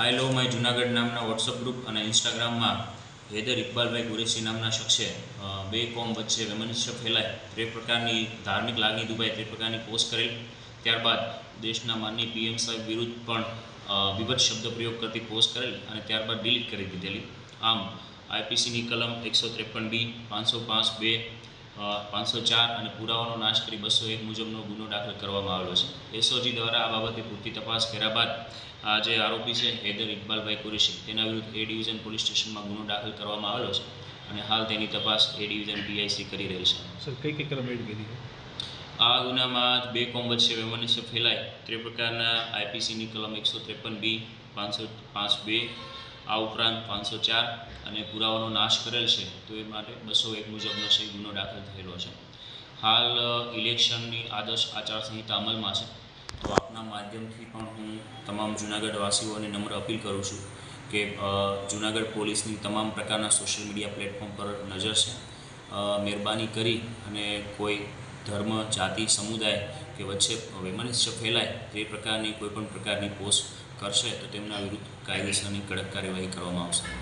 I love my Junagadh નામના WhatsApp group અને ઇન્સ્ટાગ્રામમાં હેદર ઇકબાલભાઈ કુરેશી નામના શખ્સે બે કોમ વચ્ચે વૈમનસ્ય ફેલાય. તે પ્રકારની ધાર્મિક લાગણી દુભાય તે પ્રકારની પોસ્ટ કરેલ. ત્યારબાદ દેશના માનની પીએમ સાહેબ વિરુદ્ધ પણ વિભત શબ્દ પ્રયોગ કરતી પોસ્ટ કરેલ અને ત્યારબાદ ડિલીટ કરી દીધેલી. આમ આઈપીસીની કલમ એકસો ત્રેપન બી પાંચસો પાંચ બે પાંચસો ચાર અને પુરાવાનો નાશ કરી બસો એક મુજબનો ગુનો દાખલ કરવામાં આવેલો છે. એસઓજી દ્વારા આ બાબતે પૂરતી તપાસ કર્યા બાદ આ જે આરોપી છે હૈદર ઇકબાલભાઈ કુરેશી તેના વિરુદ્ધ એ ડિવિઝન પોલીસ સ્ટેશનમાં ગુનો દાખલ કરવામાં આવેલો છે અને હાલ તેની તપાસ એ ડિવિઝન પીઆઈસી કરી રહી છે. સર કઈ કઈ કલમ એડ કરી આ ગુનામાં બે કોમ વચ્ચે વૈમનસ્ય ફેલાય તે પ્રકારના આઈપીસીની કલમ એકસો ત્રેપન બી પાંચસો પાંચ બે આ ઉપરાંત પાંચસો ચાર અને પુરાવાનો નાશ કરેલ છે, તો એ માટે બસો એક મુજબનો છે ગુનો દાખલ થયેલો છે. હાલ ઇલેક્શનની આદર્શ આચારસંહિતા અમલમાં છે. તો આપના માધ્યમથી પણ હું તમામ જૂનાગઢવાસીઓને નમ્ર અપીલ કરું છું કે જૂનાગઢ પોલીસની તમામ પ્રકારના સોશિયલ મીડિયા પ્લેટફોર્મ પર નજર છે. મહેરબાની કરી અને કોઈ ધર્મ, જાતિ, સમુદાય કે વચ્ચે વૈમનસ્ય ફેલાય તે પ્રકારની કોઈપણ પ્રકારની પોસ્ટ કરશે તો તેમના વિરુદ્ધ કાયદેસરની કડક કાર્યવાહી કરવામાં આવશે.